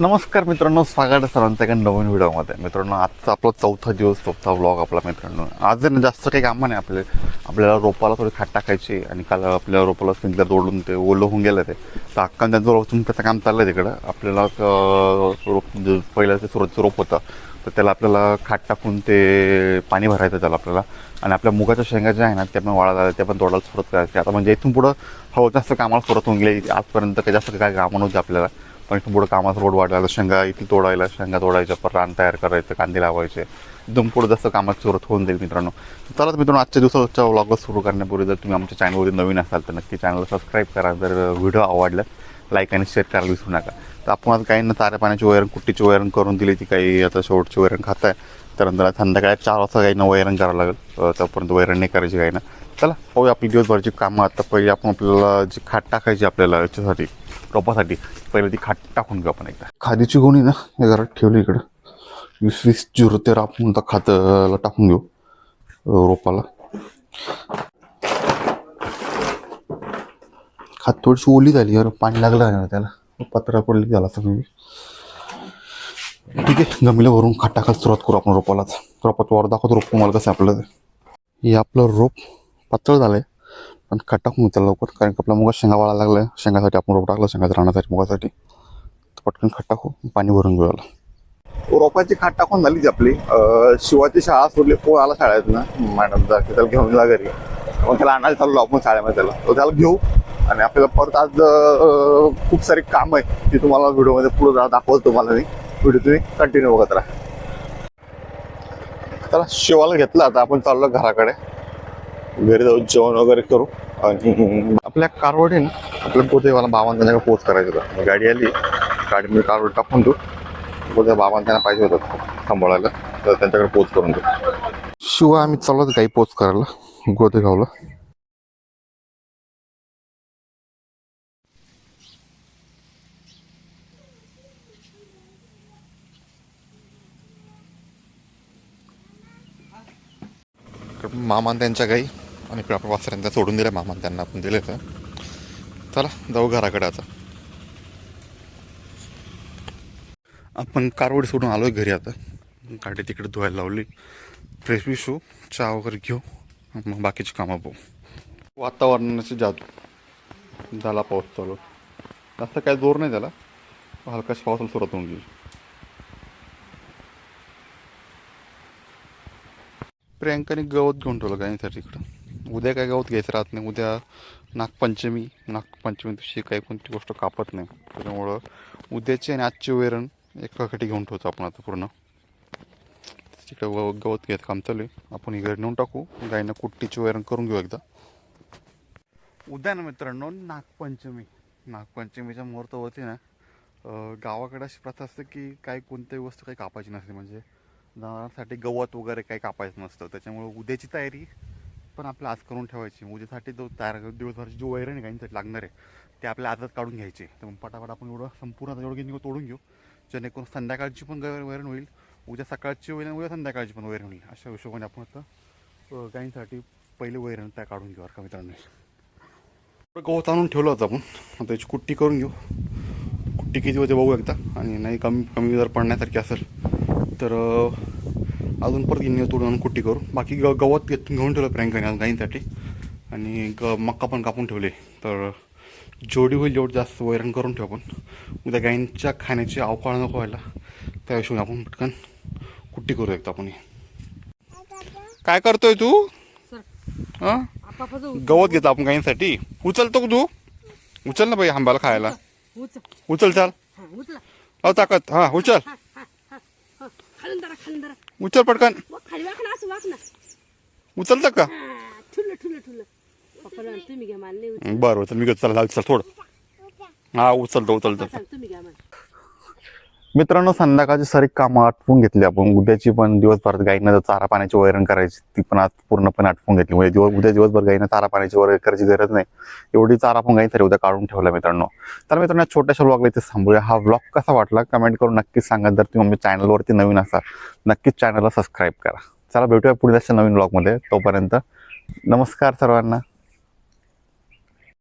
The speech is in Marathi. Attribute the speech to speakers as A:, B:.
A: नमस्कार मित्रांनो स्वागत आहे सर्वांचं एका नवीन व्हिडिओमध्ये. मित्रांनो आजचा आपला चौथा दिवस चौथा व्लॉग आपला मित्रांनो. आज जास्त काही कामं नाही आपले. आपल्याला रोपाला थोडी खाट टाकायची आणि काल आपल्या रोपाला स्प्रिंकलर तोडून ते ओलं होऊन गेलं ते. तर अक्का त्यांचं रोप तुमचं काम चाललं आहे तिकडं. आपल्याला रोप म्हणजे पहिलं ते सुरतचं रोप होतं. तर त्याला आपल्याला खाट टाकून ते पाणी भरायचं त्याला आपल्याला. आणि आपल्या मुगाच्या शेंगा ज्या आहे ना त्या पण वाळा झाल्या त्या पण तोडायला सुरुवात करायची. आता म्हणजे इथून पुढं हवं जास्त कामाला सुरुवात होऊन गेली. आजपर्यंत काही जास्त काय कामं नव्हती आपल्याला. पण इथून पुढं कामाचा रोड वाढला शेंगा इथली तोडायला शेंगा तोडायच्या पर रान तयार करायचं कांदे लावायचे. एकदम पुढं जास्त कामाची सुरुवात होऊन जाईल मित्रांनो. चला तर मित्रांनो आजच्या दिवसाच्या व्लॉगला सुरू करण्यापूर्वी जर तुम्ही आमच्या चॅनलवरती नवीन असाल तर नक्की चॅनलला सबस्क्राईब करा. जर व्हिडिओ आवडला लाईक आणि शेअर करायला विसरू नका. तर आपण आज काही ना ताऱ्या पाण्याची वैरण कुट्टीची वैरण करून दिली ती काही आता शेवटची वैरण खात आहे तर नंतर संध्याकाळी चार वाजता काही ना वैरण करावं लागेल. तोपर्यंत वैरण नाही करायची काही ना. चला पाहूया आपली दिवसभरची कामं. आता पहिले आपण आपल्याला जी खाट टाकायची आपल्याला याच्यासाठी रोपासाठी पहिले ती खाट टाकून घेऊ आपण एकदा. खादीची गोणी ना हे जरा ठेवली इकडं. वीस वीस झिरो तेरा आपण आता खाताला टाकून घेऊ रोपाला. खात थोडीशी ओली झाली यार पाणी लागलं ना त्याला. पत्रा पडली झाला सगळी ठीक आहे गमीला भरून खाट टाकायला सुरुवात करू आपण रोपालाच रोपात वर दाखवतो रोप तुम्हाला कसं आहे आपलं. हे आपलं रोप. पातळ झाले. पण खाट टाकून घेऊ त्याला लवकर कारण की आपला मुगा शेंगा वाळा लागलाय शेंगासाठी आपण रोप टाकलं शेंगाचं राहण्यासाठी मुगासाठी. तर पटकन खाट टाकू हो, पाणी भरून घेऊ याला. रोपाची खाट टाकून झाली आपली. शिवाची शाळा सोडली को आला शाळेत ना मॅडम जा की त्याला घेऊन जा घरी. मग त्याला आणायला चाललो आपण शाळेमध्ये त्याला. तो त्याला घेऊ आणि आपल्याला परत आज खूप सारी काम आहे ती तुम्हाला व्हिडिओमध्ये पुढे जा दाखवतो तुम्हाला मी. व्हिडिओ तुम्ही कंटिन्यू बघत राहा. त्याला शिवाला घेतला आता आपण चाललो घराकडे. घरी जाऊन जेवण वगैरे करू आणि आपल्या कारवडे ना आपल्या पोते मला बाबांना त्यांना पोच करायचं होतं. गाडी आली गाडी मी कारवड टाकून देऊ. बोलते बाबांना त्यांना पाहिजे होतं सांभाळायला. तर त्यांच्याकडे पोच करून देऊ. शिवाय आम्ही चालत गाई काही पोच करायला गोदेगावला. मामान त्यांच्या गाई आणि इकडे आपण वासऱ्यांना सोडून दिल्या मामान त्यांना आपण दिले तर चला जाऊ घराकडे आता. आपण कारवडी सोडून आलोय घरी आता. गाडी तिकडे धुवायला लावली. फ्रेश बी शो चहा वगैरे घेऊ. मग बाकीची कामं पाहू. वातावरणाची जादू झाला पाऊस चालू. जास्त काय जोर नाही त्याला हलकाशी पावसाला सुरुवात होऊन गेली. प्रियांकाने गवत घेऊन ठेवलं गायीसाठी इकडं. उद्या काय गवत घ्यायचं राहत नाही. उद्या नागपंचमी. नागपंचमी दिवशी काही कोणती गोष्ट कापत नाही. त्याच्यामुळं उद्याची आणि आजची वैरण एकासाठी घेऊन ठेवतो आपण आता पूर्ण. तिकडे ग- गवत घेत काम चालू आहे. आपण ही नेऊन टाकू. गायीनं कुट्टीची वैरण करून घेऊ एकदा. उद्या ना मित्रांनो नागपंचमी. नागपंचमीच्या मुहूर्तावरती ना गावाकडे अशी प्रथा असते की काही कोणत्याही वस्तू काही कापायची नसते. म्हणजे जनावरांसाठी गवत वगैरे काही कापायचं नसतं. त्याच्यामुळे उद्याची तयारी पण आपलं आज करून ठेवायची. उद्यासाठी जो तयार दिवसभराची जो वैरण आहे गाईंसाठी लागणार आहे ते आपल्या आजच काढून घ्यायचे. तर मग पटापट आपण एवढं संपूर्ण एवढं घेऊन तोडून घेऊ. जेणेकरून संध्याकाळची पण गै- वैरण होईल. उद्या सकाळची होईल आणि उद्या संध्याकाळची पण वैरण होईल. अशा हिशोबाने आपण आता गायींसाठी गाईंसाठी पहिले वैरण त्या काढून घेऊ बरं का मित्रांनो. गवत आणून ठेवलं होतं आपण. आता त्याची कुट्टी करून घेऊ. कुट्टी किती होते बघू एकदा. आणि नाही कमी कमी जर पडण्यासारखी असेल तर अजून परत गिन्नी तोडून आणून कुट्टी करू. बाकी ग गवत घेत घेऊन ठेवलं प्रियंकाने आज गाईंसाठी. आणि ग मक्का पण कापून ठेवले. तर जेवढी होईल जेवढी जास्त वैरण करून ठेवू आपण. उद्या गाईंच्या खाण्याची अवकाळ नको व्हायला. त्या हिशोबाने आपण पटकन कुट्टी करू एकदा आपण. काय करतोय तू? हां? गवत घेतो आपण गाईंसाठी. उचलतो तू उचल ना बाई आंब्याला खायला.
B: उचल.
A: चाल.
B: हा, उचला.
A: लाव ताकद. हा उचल. उचल पटकन.
B: वा खाली वाक ना असं वाक ना
A: उचलतं का?
B: हा, ठुलं ठुलं ठुलं. पप्पाला म्हण, तुम्ही घ्या मान नाही उचल.
A: बरं उचल. मी घेतो. चला चल थोडं. हा उचलतो उचलतो.
B: सांग तुम्ही घ्या
A: मित्रांनो संध्याकाळची सारी कामं आटपून घेतली आपण. उद्याची पण दिवसभरात गाईंना जर चारा पाण्याची वैरण करायची ती पण आज पूर्णपणे आटपून घेतली. म्हणजे दिवस उद्या दिवसभर गाईंना चारा पाण्याची वैरण करायची गरज नाही. एवढी चारा आपण तरी उद्या काढून ठेवला मित्रांनो. तर मित्रांनो छोट्याशा ब्लॉगला इथे थांबूया. हा ब्लॉग कसा वाटला कमेंट करून नक्कीच सांगा. जर तुम्ही आमच्या चॅनलवरती नवीन असाल नक्कीच चॅनलला सबस्क्राईब करा. चला भेटूया पुढे नवीन ब्लॉगमध्ये तोपर्यंत नमस्कार सर्वांना.